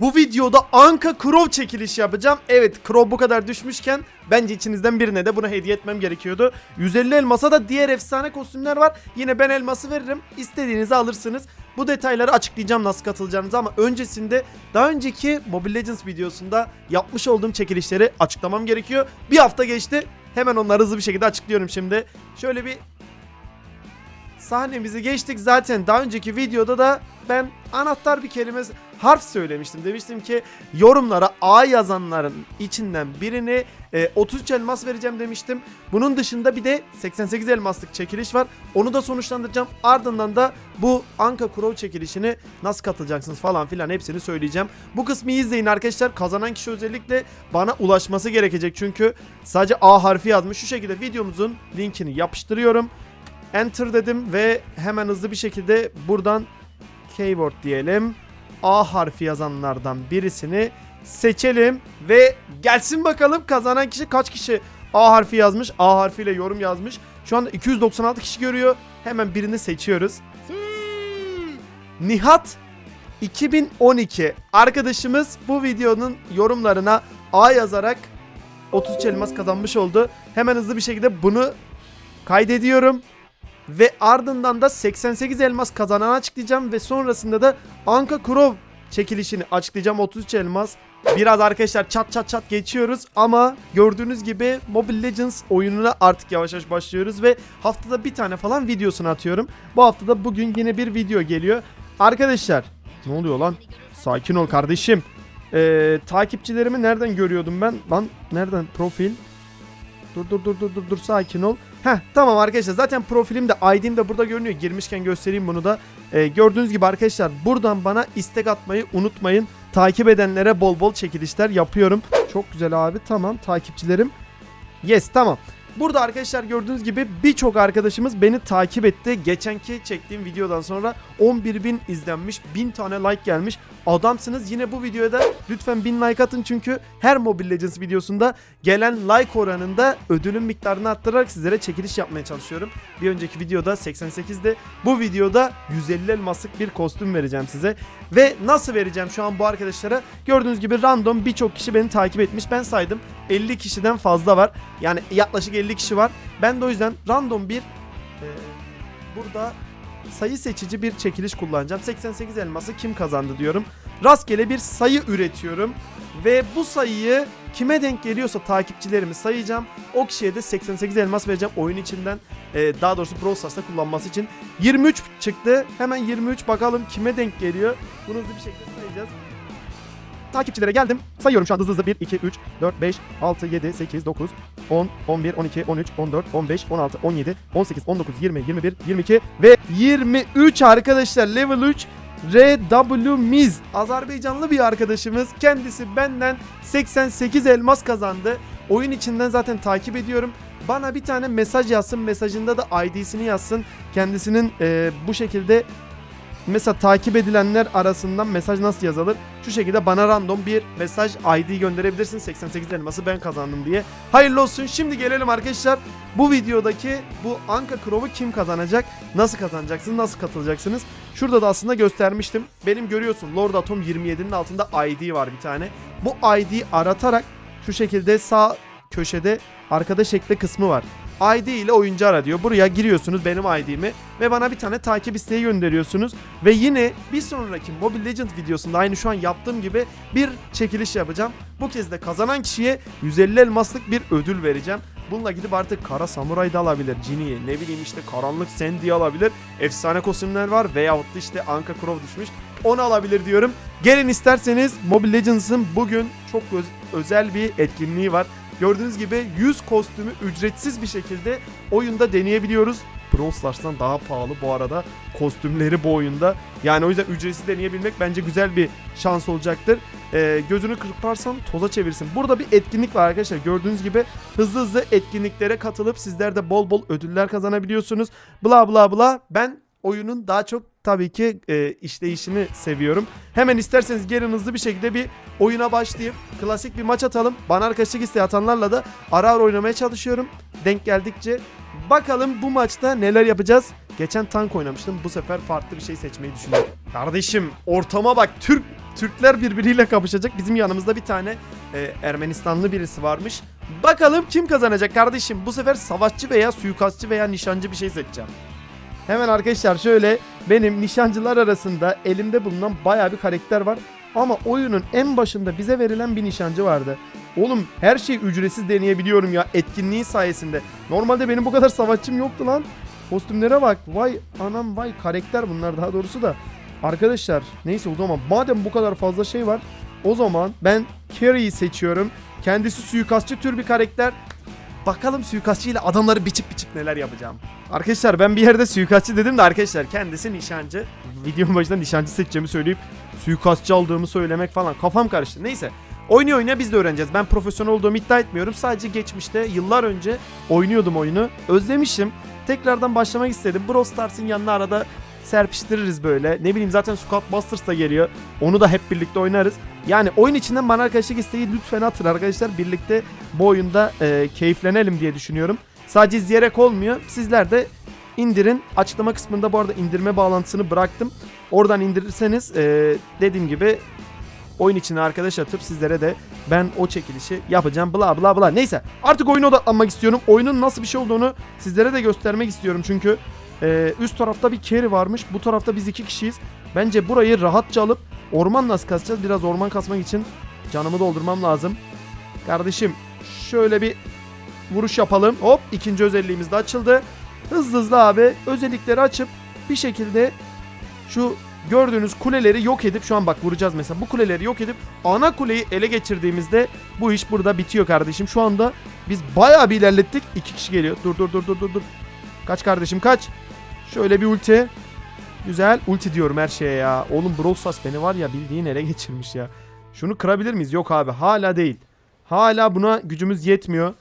Bu videoda Anka Crow çekiliş yapacağım. Evet Crow bu kadar düşmüşken bence içinizden birine de bunu hediye etmem gerekiyordu. 150 elmasa da diğer efsane kostümler var. Yine ben elması veririm. İstediğinizi alırsınız. Bu detayları açıklayacağım nasıl katılacağınızı ama öncesinde daha önceki Mobile Legends videosunda yapmış olduğum çekilişleri açıklamam gerekiyor. Bir hafta geçti. Hemen onları hızlı bir şekilde açıklıyorum şimdi. Şöyle bir sahnemizi geçtik zaten daha önceki videoda da ben anahtar bir kelime harf söylemiştim. Demiştim ki yorumlara A yazanların içinden birini e, 33 elmas vereceğim demiştim. Bunun dışında bir de 88 elmaslık çekiliş var. Onu da sonuçlandıracağım. Ardından da bu Anka Crow çekilişini nasıl katılacaksınız falan filan hepsini söyleyeceğim. Bu kısmı izleyin arkadaşlar. Kazanan kişi özellikle bana ulaşması gerekecek. Çünkü sadece A harfi yazmış. Şu şekilde videomuzun linkini yapıştırıyorum. Enter dedim ve hemen hızlı bir şekilde buradan keyword diyelim. A harfi yazanlardan birisini seçelim ve gelsin bakalım kazanan kişi kaç kişi A harfi yazmış, A harfiyle yorum yazmış. Şu anda 296 kişi görüyor. Hemen birini seçiyoruz. Nihat 2012 arkadaşımız bu videonun yorumlarına A yazarak 33 elmas kazanmış oldu. Hemen hızlı bir şekilde bunu kaydediyorum. Ve ardından da 88 elmas kazanan açıklayacağım ve sonrasında da Anka Crow çekilişini açıklayacağım 33 elmas. Biraz arkadaşlar çat çat çat geçiyoruz ama gördüğünüz gibi Mobile Legends oyununa artık yavaş yavaş başlıyoruz ve haftada bir tane falan videosunu atıyorum. Bu haftada bugün yine bir video geliyor. Arkadaşlar ne oluyor lan? Sakin ol kardeşim. Ee, takipçilerimi nereden görüyordum ben? Lan nereden? Profil. Dur dur dur dur dur dur sakin ol. Heh tamam arkadaşlar zaten profilim de ID'm de burada görünüyor. Girmişken göstereyim bunu da. Ee, gördüğünüz gibi arkadaşlar buradan bana istek atmayı unutmayın. Takip edenlere bol bol çekilişler yapıyorum. Çok güzel abi tamam takipçilerim. Yes tamam. Burada arkadaşlar gördüğünüz gibi birçok arkadaşımız beni takip etti. Geçenki çektiğim videodan sonra 11.000 izlenmiş, 1000 tane like gelmiş. Adamsınız. Yine bu videoya da lütfen 1000 like atın çünkü her Mobile Legends videosunda gelen like oranında ödülün miktarını arttırarak sizlere çekiliş yapmaya çalışıyorum. Bir önceki videoda 88'de bu videoda 150 elmaslık bir kostüm vereceğim size. Ve nasıl vereceğim şu an bu arkadaşlara? Gördüğünüz gibi random birçok kişi beni takip etmiş. Ben saydım 50 kişiden fazla var. Yani yaklaşık 50 kişi var. Ben de o yüzden random bir e, burada sayı seçici bir çekiliş kullanacağım. 88 elması kim kazandı diyorum. Rastgele bir sayı üretiyorum. Ve bu sayıyı kime denk geliyorsa takipçilerimi sayacağım. O kişiye de 88 elmas vereceğim oyun içinden. e, daha doğrusu Brawl Stars'ta kullanması için. 23 çıktı. Hemen 23 bakalım kime denk geliyor. Bunu hızlı bir şekilde sayacağız. Takipçilere geldim. Sayıyorum şu an hızlı hızlı. 1, 2, 3, 4, 5, 6, 7, 8, 9, 10, 11, 12, 13, 14, 15, 16, 17, 18, 19, 20, 21, 22 ve 23 arkadaşlar level 3 RW Miz Azerbaycanlı bir arkadaşımız kendisi benden 88 elmas kazandı. Oyun içinden zaten takip ediyorum. Bana bir tane mesaj yazsın. Mesajında da ID'sini yazsın. Kendisinin eee, bu şekilde mesela takip edilenler arasından mesaj nasıl yazılır? Şu şekilde bana random bir mesaj ID gönderebilirsin. 88 elması ben kazandım diye. Hayırlı olsun. Şimdi gelelim arkadaşlar. Bu videodaki bu Anka Crow'u kim kazanacak? Nasıl kazanacaksınız? Nasıl katılacaksınız? Şurada da aslında göstermiştim. Benim görüyorsun Lord Atom 27'nin altında ID var bir tane. Bu ID'yi aratarak şu şekilde sağ köşede arkadaş ekle kısmı var. ID ile oyuncu ara diyor. Buraya giriyorsunuz benim ID'mi ve bana bir tane takip isteği gönderiyorsunuz. Ve yine bir sonraki Mobile Legends videosunda aynı şu an yaptığım gibi bir çekiliş yapacağım. Bu kez de kazanan kişiye 150 elmaslık bir ödül vereceğim. Bununla gidip artık Kara Samuray da alabilir. Genie, ne bileyim işte Karanlık Sandy alabilir. Efsane kostümler var veyahut da işte Anka Crow düşmüş. Onu alabilir diyorum. Gelin isterseniz Mobile Legends'ın bugün çok öz- özel bir etkinliği var. Gördüğünüz gibi 100 kostümü ücretsiz bir şekilde oyunda deneyebiliyoruz. Brawl Stars'tan daha pahalı bu arada kostümleri bu oyunda. Yani o yüzden ücretsiz deneyebilmek bence güzel bir şans olacaktır. Ee, gözünü kırparsan toza çevirsin. Burada bir etkinlik var arkadaşlar. Gördüğünüz gibi hızlı hızlı etkinliklere katılıp sizler de bol bol ödüller kazanabiliyorsunuz. Bla bla bla. Ben oyunun daha çok tabii ki e, işleyişini seviyorum. Hemen isterseniz gelin hızlı bir şekilde bir oyuna başlayıp klasik bir maç atalım. Bana arkadaşlık isteği atanlarla da ara ara oynamaya çalışıyorum. Denk geldikçe. Bakalım bu maçta neler yapacağız. Geçen tank oynamıştım. Bu sefer farklı bir şey seçmeyi düşünüyorum. Kardeşim ortama bak. Türk Türkler birbiriyle kapışacak. Bizim yanımızda bir tane e, Ermenistanlı birisi varmış. Bakalım kim kazanacak kardeşim. Bu sefer savaşçı veya suikastçı veya nişancı bir şey seçeceğim. Hemen arkadaşlar şöyle benim nişancılar arasında elimde bulunan baya bir karakter var. Ama oyunun en başında bize verilen bir nişancı vardı. Oğlum her şeyi ücretsiz deneyebiliyorum ya etkinliğin sayesinde. Normalde benim bu kadar savaşçım yoktu lan. Kostümlere bak. Vay anam vay karakter bunlar daha doğrusu da. Arkadaşlar neyse o zaman madem bu kadar fazla şey var o zaman ben Carrie'yi seçiyorum. Kendisi suikastçı tür bir karakter. Bakalım suikastçı ile adamları biçip biçip neler yapacağım. Arkadaşlar ben bir yerde suikastçı dedim de arkadaşlar kendisi nişancı. Videonun başında nişancı seçeceğimi söyleyip suikastçı aldığımı söylemek falan kafam karıştı. Neyse oynuyor oynuyor biz de öğreneceğiz. Ben profesyonel olduğumu iddia etmiyorum. Sadece geçmişte yıllar önce oynuyordum oyunu. Özlemişim. Tekrardan başlamak istedim. Brawl Stars'ın yanına arada serpiştiririz böyle. Ne bileyim zaten Squad Busters da geliyor. Onu da hep birlikte oynarız. Yani oyun içinden bana arkadaşlık isteği lütfen atın arkadaşlar. Birlikte bu oyunda e, keyiflenelim diye düşünüyorum. Sadece izleyerek olmuyor. Sizler de indirin. Açıklama kısmında bu arada indirme bağlantısını bıraktım. Oradan indirirseniz e, dediğim gibi oyun içine arkadaş atıp sizlere de ben o çekilişi yapacağım bla bla bla. Neyse artık oyuna odaklanmak istiyorum. Oyunun nasıl bir şey olduğunu sizlere de göstermek istiyorum. Çünkü e, üst tarafta bir carry varmış. Bu tarafta biz iki kişiyiz. Bence burayı rahatça alıp orman nasıl kasacağız? Biraz orman kasmak için canımı doldurmam lazım. Kardeşim şöyle bir vuruş yapalım. Hop ikinci özelliğimiz de açıldı. Hızlı hızlı abi özellikleri açıp bir şekilde şu gördüğünüz kuleleri yok edip şu an bak vuracağız mesela bu kuleleri yok edip ana kuleyi ele geçirdiğimizde bu iş burada bitiyor kardeşim. Şu anda biz bayağı bir ilerlettik. İki kişi geliyor. Dur dur dur dur dur dur. Kaç kardeşim kaç. Şöyle bir ulti. Güzel. Ulti diyorum her şeye ya. Oğlum Brawl Stars beni var ya bildiğin ele geçirmiş ya. Şunu kırabilir miyiz? Yok abi. Hala değil. Hala buna gücümüz yetmiyor.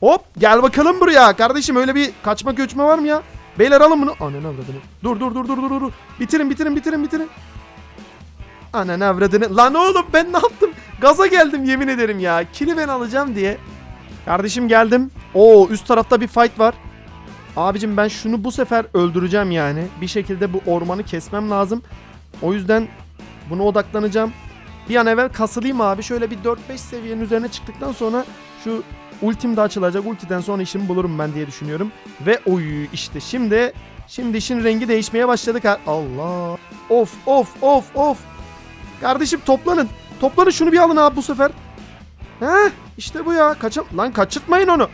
Hop gel bakalım buraya. Kardeşim öyle bir kaçma göçme var mı ya? Beyler alın bunu. Ananı avradını. Dur dur dur dur dur dur. Bitirin bitirin bitirin bitirin. Ananı avradını. Lan oğlum ben ne yaptım? Gaza geldim yemin ederim ya. Kili ben alacağım diye. Kardeşim geldim. Oo üst tarafta bir fight var. Abicim ben şunu bu sefer öldüreceğim yani. Bir şekilde bu ormanı kesmem lazım. O yüzden buna odaklanacağım. Bir an evvel kasılayım abi. Şöyle bir 4-5 seviyenin üzerine çıktıktan sonra şu ultim de açılacak. Ultiden sonra işimi bulurum ben diye düşünüyorum. Ve oy işte şimdi şimdi işin rengi değişmeye başladı. Allah. Of of of of. Kardeşim toplanın. Toplanın şunu bir alın abi bu sefer. Heh işte bu ya. Kaçın. Lan kaçırtmayın onu.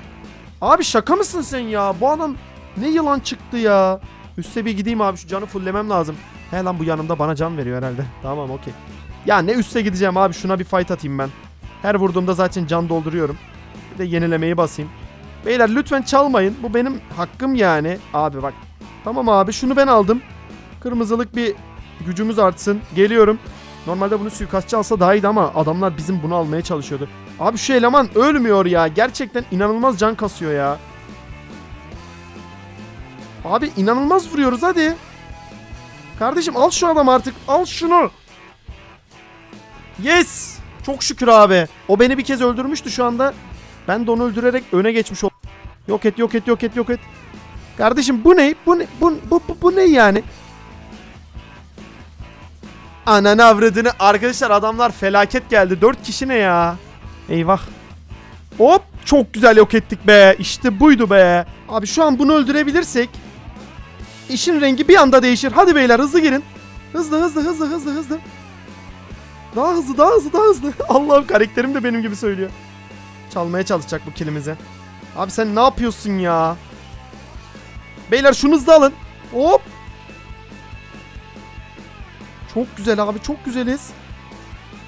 Abi şaka mısın sen ya? Bu adam ne yılan çıktı ya. Üste bir gideyim abi şu canı fulllemem lazım. He lan bu yanımda bana can veriyor herhalde. Tamam okey. Ya ne üste gideceğim abi şuna bir fight atayım ben. Her vurduğumda zaten can dolduruyorum. Bir de yenilemeyi basayım. Beyler lütfen çalmayın. Bu benim hakkım yani. Abi bak. Tamam abi şunu ben aldım. Kırmızılık bir gücümüz artsın. Geliyorum. Normalde bunu suikastçı alsa daha iyiydi ama adamlar bizim bunu almaya çalışıyordu. Abi şu eleman ölmüyor ya. Gerçekten inanılmaz can kasıyor ya. Abi inanılmaz vuruyoruz hadi. Kardeşim al şu adam artık. Al şunu. Yes. Çok şükür abi. O beni bir kez öldürmüştü şu anda. Ben de onu öldürerek öne geçmiş oldum. Yok et yok et yok et yok et. Kardeşim bu ne? Bu ne? Bu, bu, bu, bu ne yani? Ananı avradını. Arkadaşlar adamlar felaket geldi. 4 kişi ne ya? Eyvah. Hop çok güzel yok ettik be. İşte buydu be. Abi şu an bunu öldürebilirsek işin rengi bir anda değişir. Hadi beyler hızlı girin. Hızlı hızlı hızlı hızlı hızlı. Daha hızlı daha hızlı daha hızlı. Allah'ım karakterim de benim gibi söylüyor. Çalmaya çalışacak bu kilimizi. Abi sen ne yapıyorsun ya? Beyler şunu hızlı alın. Hop. Çok güzel abi çok güzeliz.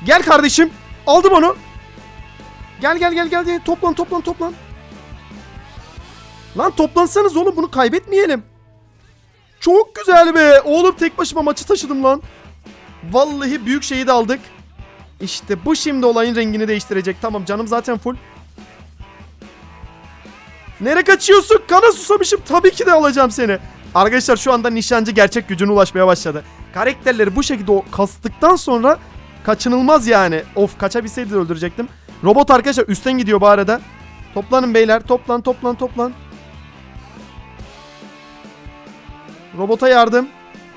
Gel kardeşim. Aldım onu. Gel gel gel gel. Toplan toplan toplan. Lan toplansanız oğlum bunu kaybetmeyelim. Çok güzel be. Oğlum tek başıma maçı taşıdım lan. Vallahi büyük şeyi de aldık. İşte bu şimdi olayın rengini değiştirecek. Tamam canım zaten full. Nere kaçıyorsun? Kana susamışım. Tabii ki de alacağım seni. Arkadaşlar şu anda nişancı gerçek gücüne ulaşmaya başladı. Karakterleri bu şekilde kastıktan sonra kaçınılmaz yani. Of kaçabilseydi öldürecektim. Robot arkadaşlar üstten gidiyor bu arada. Toplanın beyler. Toplan toplan toplan. Robota yardım.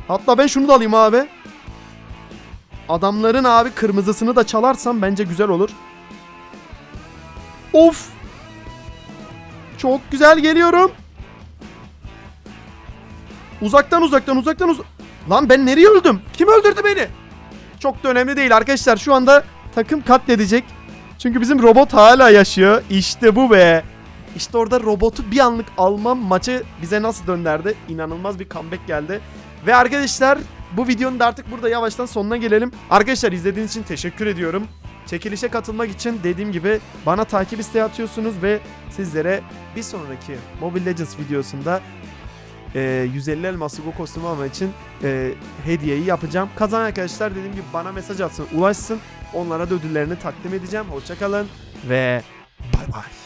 Hatta ben şunu da alayım abi. adamların abi kırmızısını da çalarsam bence güzel olur. Of. Çok güzel geliyorum. Uzaktan uzaktan uzaktan uz Lan ben nereye öldüm? Kim öldürdü beni? Çok da önemli değil arkadaşlar. Şu anda takım katledecek. Çünkü bizim robot hala yaşıyor. İşte bu be. İşte orada robotu bir anlık almam maçı bize nasıl dönderdi? İnanılmaz bir comeback geldi. Ve arkadaşlar bu videonun da artık burada yavaştan sonuna gelelim. Arkadaşlar izlediğiniz için teşekkür ediyorum. Çekilişe katılmak için dediğim gibi bana takip isteği atıyorsunuz ve sizlere bir sonraki Mobile Legends videosunda e, 150 elmas Hugo kostümü almak için e, hediyeyi yapacağım. Kazanan arkadaşlar dediğim gibi bana mesaj atsın, ulaşsın. Onlara da ödüllerini takdim edeceğim. Hoşçakalın ve bay bay.